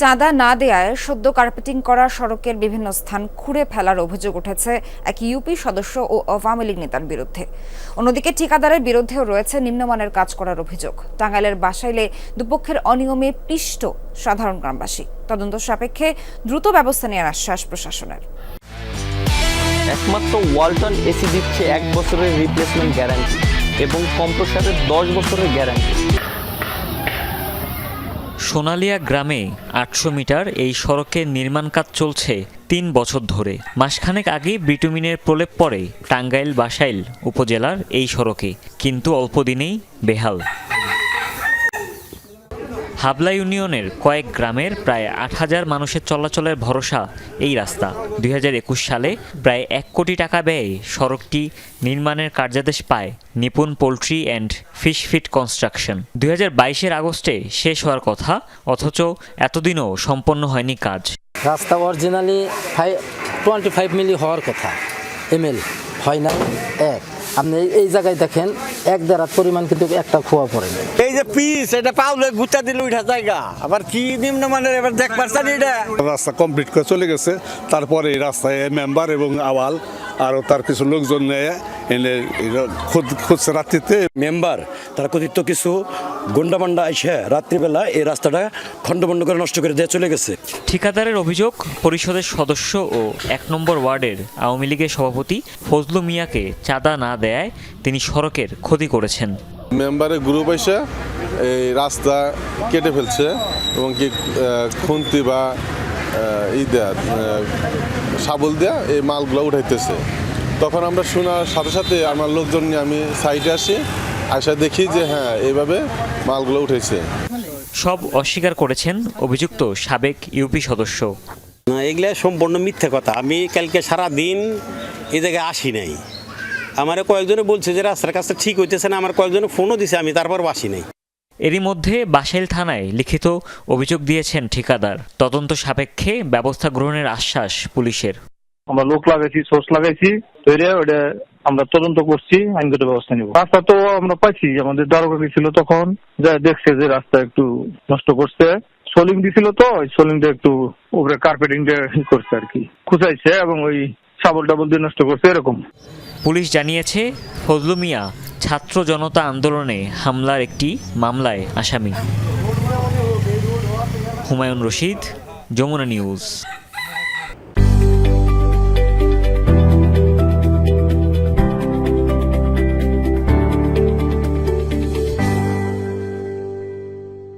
চাঁদা না দেয়ায় সদ্য কার্পেটিং করা সড়কের বিভিন্ন স্থান খুঁড়ে ফেলার অভিযোগ উঠেছে এক ইউপি সদস্য ও আওয়ামী লীগ নেতার বিরুদ্ধে। অন্যদিকে ঠিকাদারের বিরুদ্ধেও রয়েছে নিম্নমানের কাজ করার অভিযোগ। টাঙ্গাইলের বাসাইলে দুপক্ষের অনিয়মে পিষ্ট সাধারণ গ্রামবাসী। তদন্ত সাপেক্ষে দ্রুত ব্যবস্থা নেওয়ার আশ্বাস প্রশাসনের। একমাত্র ওয়ালটন এসি দিচ্ছে এক বছরের রিপ্লেসমেন্ট গ্যারান্টি এবং কম্প্রসারের দশ বছরের গ্যারান্টি সোনালিয়া গ্রামে আটশো মিটার এই সড়কের নির্মাণ কাজ চলছে তিন বছর ধরে। মাসখানেক আগে বিটুমিনের প্রলেপ পড়ে টাঙ্গাইল বাসাইল উপজেলার এই সড়কে, কিন্তু অল্পদিনেই বেহাল। হাবলা ইউনিয়নের কয়েক গ্রামের প্রায় আট হাজার মানুষের চলাচলের ভরসা এই রাস্তা। দু হাজার একুশ সালে প্রায় এক কোটি টাকা ব্যয়ে সড়কটি নির্মাণের কার্যাদেশ পায় Nipun poultry and fish fit construction. দুই হাজার আগস্টে শেষ হওয়ার কথা, অথচ এতদিনও সম্পন্ন হয়নি কাজ। রাস্তা originally five twenty five milli হওয়ার কথা। এমএল হয় না এক। আপনি এই জায়গায় দেখেন এক দেড়াত পরিমাণ কিন্তু একটা খোয়া পড়ে এই যে পিস এটা পাউলে গুতা দিলে উঠা জায়গা। আবার কি নিম্নমানের এবার দেখ পারছেন এটা। রাস্তা কমপ্লিট করে চলে গেছে। তারপরে এই রাস্তায় মেম্বার এবং আওয়াল আরও তার কিছু লোকজন নেয় এনে এরা খুদ খুঁজছে রাত্রিতে মেম্বার তারা কথিত কিছু গুন্ডামান্ডা এসে রাত্রিবেলা এই রাস্তাটা খণ্ডমণ্ড করে নষ্ট করে দিয়ে চলে গেছে। ঠিকাদারের অভিযোগ পরিষদের সদস্য ও এক নম্বর ওয়ার্ডের আওয়ামী লীগের সভাপতি ফজলু মিয়াকে চাঁদা না দেয়ায় তিনি সড়কের ক্ষতি করেছেন। মেম্বারের গ্রুপ এসে এই রাস্তা কেটে ফেলছে এবং কি খুন্তি বা ই দেয়া শাবল দেয়া এই মালগুলো উঠাইতেছে। তখন আমরা শোনার সাথে সাথে আমার লোকজন নিয়ে আমি সাইডে আসি আসা দেখি যে হ্যাঁ এইভাবে মালগুলো উঠেছে সব অস্বীকার করেছেন অভিযুক্ত সাবেক ইউপি সদস্য। না এগুলা সম্পূর্ণ মিথ্যে কথা। আমি কালকে সারা দিন এই জায়গায় আসি নাই। আমার কয়েকজনে বলছে যে রাস্তার কাজটা ঠিক হইতেছে না। আমার কয়েকজনে ফোনও দিছে আমি তারপর আসি নাই। এরই মধ্যে বাসাইল থানায় লিখিত অভিযোগ দিয়েছেন ঠিকাদার। তদন্ত সাপেক্ষে ব্যবস্থা গ্রহণের আশ্বাস পুলিশের। আমরা লোক লাগাইছি, সোর্স লাগাইছি ওটা আমরা তদন্ত করছি, আইনগত ব্যবস্থা নিব। রাস্তা তো আমরা পাইছি, আমাদের দারোগা ছিল তখন, যা দেখছে যে রাস্তা একটু নষ্ট করছে। সোলিং দিছিল তো, ওই সোলিংটা একটু উপরে কার্পেটিং করছে আর কি। খুঁচাইছে এবং ওই সাবল টাবল দিয়ে নষ্ট করছে, এরকম। পুলিশ জানিয়েছে, ফজলু মিয়া ছাত্র জনতা আন্দোলনে হামলার একটি মামলায় আসামি। হুমায়ুন রশিদ, যমুনা নিউজ।